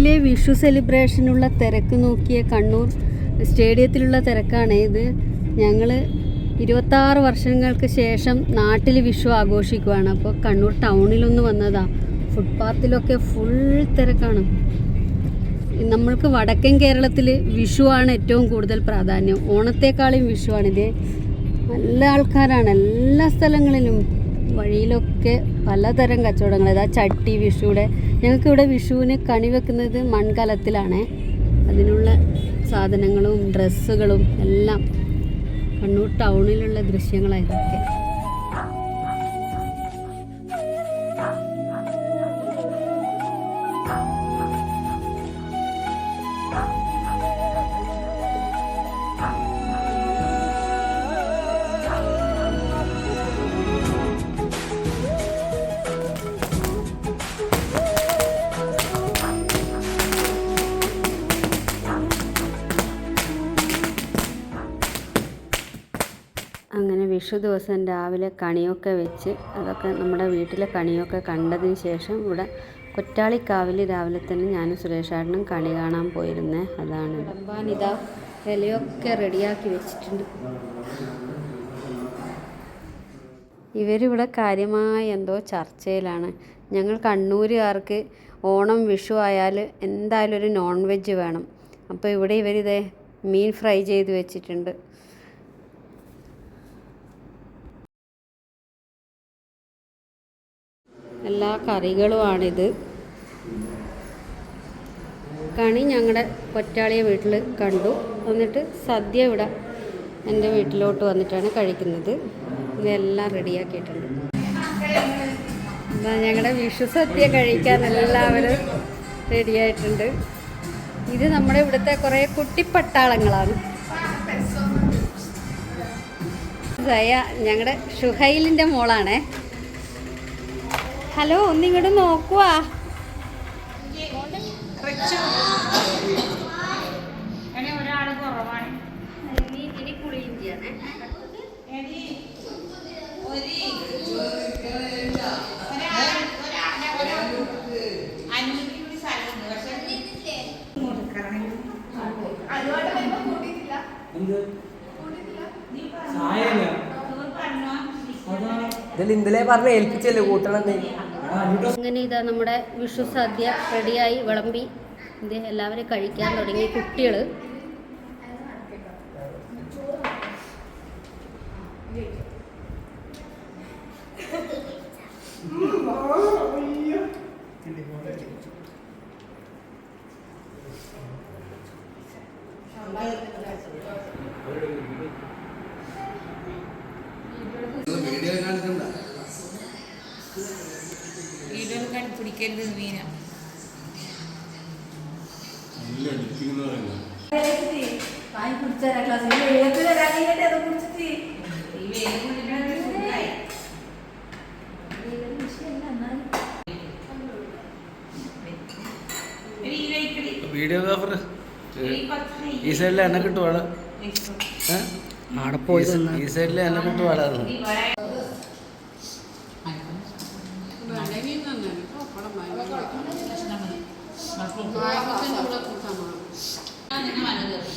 നാട്ടിലെ വിഷു സെലിബ്രേഷനുള്ള തിരക്ക് നോക്കിയ കണ്ണൂർ സ്റ്റേഡിയത്തിലുള്ള തിരക്കാണ് ഇത്. ഞങ്ങൾ ഇരുപത്താറ് വർഷങ്ങൾക്ക് ശേഷം നാട്ടിൽ വിഷു ആഘോഷിക്കുവാണ്. അപ്പോൾ കണ്ണൂർ ടൗണിലൊന്ന് വന്നതാ. ഫുട്പാത്തിലൊക്കെ ഫുൾ തിരക്കാണ്. നമ്മൾക്ക് വടക്കൻ കേരളത്തിൽ വിഷുവാണ് ഏറ്റവും കൂടുതൽ പ്രാധാന്യം. ഓണത്തെക്കാളും വിഷുവാണിത് നല്ല ആൾക്കാരാണ്. എല്ലാ സ്ഥലങ്ങളിലും വഴിയിലൊക്കെ പലതരം കച്ചവടങ്ങൾ. ഇതാ ചട്ടി വിഷുവിടെ ഞങ്ങൾക്ക് ഇവിടെ വിഷുവിന് കണി വെക്കുന്നത് മൺകലത്തിലാണ്. അതിനുള്ള സാധനങ്ങളും ഡ്രസ്സുകളും എല്ലാം കണ്ണൂർ ടൗണിലുള്ള ദൃശ്യങ്ങളാണ് അങ്ങനെ വിഷു ദിവസം രാവിലെ കണിയൊക്കെ വെച്ച് അതൊക്കെ നമ്മുടെ വീട്ടിലെ കണിയൊക്കെ കണ്ടതിന് ശേഷം ഇവിടെ കൊറ്റാളിക്കാവിൽ രാവിലെ തന്നെ ഞാനും സുരേഷേട്ടനും കണി കാണാൻ പോയിരുന്നേ. അതാണ്. ഇതാ ഇലയൊക്കെ റെഡിയാക്കി വെച്ചിട്ടുണ്ട്. ഇവരിവിടെ കാര്യമായ എന്തോ ചർച്ചയിലാണ്. ഞങ്ങൾ കണ്ണൂരുകാർക്ക് ഓണം വിഷു ആയാൽ എന്തായാലും ഒരു നോൺ വെജ് വേണം. അപ്പോൾ ഇവിടെ ഇവരിതേ മീൻ ഫ്രൈ ചെയ്ത് വെച്ചിട്ടുണ്ട്. എല്ലാ കറികളുമാണിത്. കണി ഞങ്ങളുടെ കൊറ്റാളിയെ വീട്ടിൽ കണ്ടു. എന്നിട്ട് സദ്യ ഇവിടെ എന്റെ വീട്ടിലോട്ട് വന്നിട്ടാണ് കഴിക്കുന്നത്. ഇതെല്ലാം റെഡിയാക്കിയിട്ടുണ്ട്. എന്നാൽ ഞങ്ങളുടെ വിഷു സദ്യ കഴിക്കാൻ എല്ലാവരും റെഡിയായിട്ടുണ്ട്. ഇത് നമ്മുടെ ഇവിടുത്തെ കുറേ കുട്ടിപ്പട്ടാളങ്ങളാണ്. സയ ഞങ്ങളുടെ ഷുഹൈലിന്റെ മോളാണേ. ഹലോ ഒന്നിങ്ങോട്ട് നോക്കുവാ. ഒരാൾ കുറവാണ്. ഇനി ഇതിൽ ഇന്നലെ പറഞ്ഞ ഏൽപ്പിച്ചല്ലേ കൂട്ടണം അങ്ങനെ ഇതാ നമ്മുടെ വിഷു സദ്യ റെഡിയായി വിളമ്പി. ഇത് എല്ലാവരും കഴിക്കാൻ തുടങ്ങി കുട്ടികൾ വീഡിയോ കാണിക്കണ്ട വീഡിയോ കണി പിടിക്കരുത് മീന നല്ല എഡിറ്റിംഗ് എന്ന് പറയുന്നത് ഈ വേഗം കുടിക്കണത് സുഖമായി എടി, ഈ മീന. വീഡിയോഗ്രാഫർ ഈ സൈഡിലെ സൈഡിൽ എന്നെ കിട്ടുവാൾ. ആടെ പോയി ഈ സൈഡിലെ എന്നെ കിട്ടുവാൾ ഈ വര- ആ, നിന്നെ വലത് കയറി.